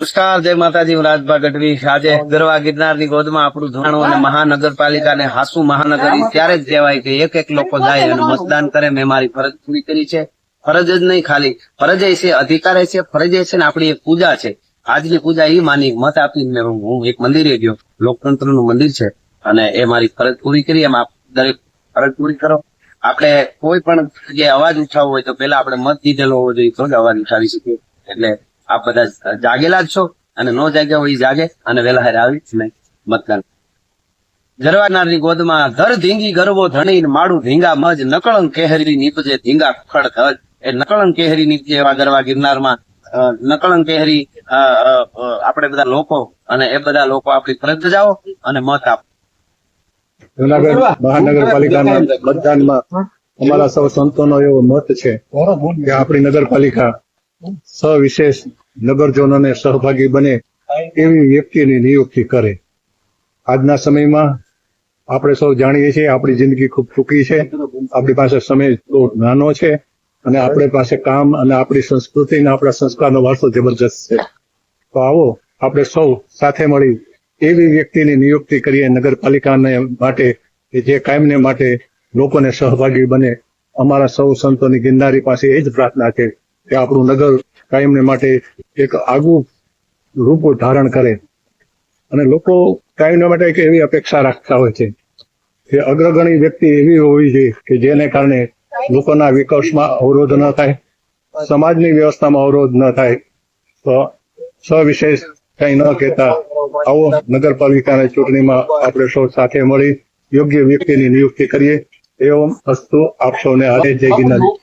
નમસ્કાર જય માતાજી હું રાજભા ગઢવી. આજે ગરવા ગિરનારની ગોદમાં આપણું ધોરણો અને મહાનગરપાલિકાને હાસુ મહાનગર ત્યારે જ કહેવાય કે એક એક લોકો જાય અને મતદાન કરે મેં મારી ફરજ પૂરી કરી છે. ફરજ જ નહીં ખાલી. ફરજ છે અધિકાર છે ફરજ છે ને આપણી એક પૂજા છે. આજની પૂજા એ માની મત આપીને હું હું એક મંદિરે ગયો. લોકતંત્રનું મંદિર છે અને એ મારી ફરજ પૂરી કરી. એમ આપ દરેક ફરજ પૂરી કરો. આપણે કોઈ પણ જે અવાજ ઉઠાવવો હોય તો પેલા આપણે મત દીધેલો હોવો જોઈએ. તો જ અવાજ ઉઠાવી શકીએ. એટલે આપ બધા જાગેલા જ છો અને નો જાગ્યા હોય જાગે અને વેલા હારે આવી મતદાન. ગરવાનારની ગોદમાં ધર ધીંગી ગરવો ધણી માડું ધીંગા મજ નકળન કેહરી નીપજે ધીંગા ખડ ધજ એ નકળન કેહરી નીપજે એવા ગરવા ગિરનારમાં નકળન કેહરી આપણે બધા લોકો અને એ બધા લોકો આપણી ફરજ જાઓ અને મત આપો. જુનાગઢ મહાનગરપાલિકાના મતદાનમાં અમારા સૌ સંતોનો એવો મત છે કે આપણી નગરપાલિકા સવિશેષ નગરજનોને સહભાગી બને એવી વ્યક્તિની નિયુક્તિ કરે. આજના સમયમાં આપણે સૌ જાણીએ છીએ આપણી જિંદગી ખૂબ ટૂંકી છે. આપણી પાસે સમય બહુ નાનો છે અને આપણી પાસે કામ અને આપણી સંસ્કૃતિ અને આપણા સંસ્કારનો વારસો જબરજસ્ત છે. તો આવો આપણે સૌ સાથે મળી એવી વ્યક્તિની નિયુક્તિ કરીએ નગરપાલિકાને માટે કે જે કાયમને માટે લોકોને સહભાગી બને. અમારા સૌ સંતોની ગિરનારી પાસે એ જ પ્રાર્થના છે કે આપણું નગર કાયમને માટે એક આગવું રૂપ ધારણ કરે. અને લોકો કાયમને માટે એક એવી અપેક્ષા રાખતા હોય છે કે અગ્રગણી વ્યક્તિ એવી હોવી જોઈએ કે જેને કારણે લોકોના વિકાસમાં અવરોધ ન થાય સમાજની વ્યવસ્થામાં અવરોધ ન થાય. તો સવિશેષ કઈ ન કહેતા આવો નગરપાલિકાની ચૂંટણીમાં આપણે સૌ સાથે મળી યોગ્ય વ્યક્તિની નિયુક્તિ કરીએ. એવો હસ્તુ આપ સૌને હાથે જય ગિરનારી.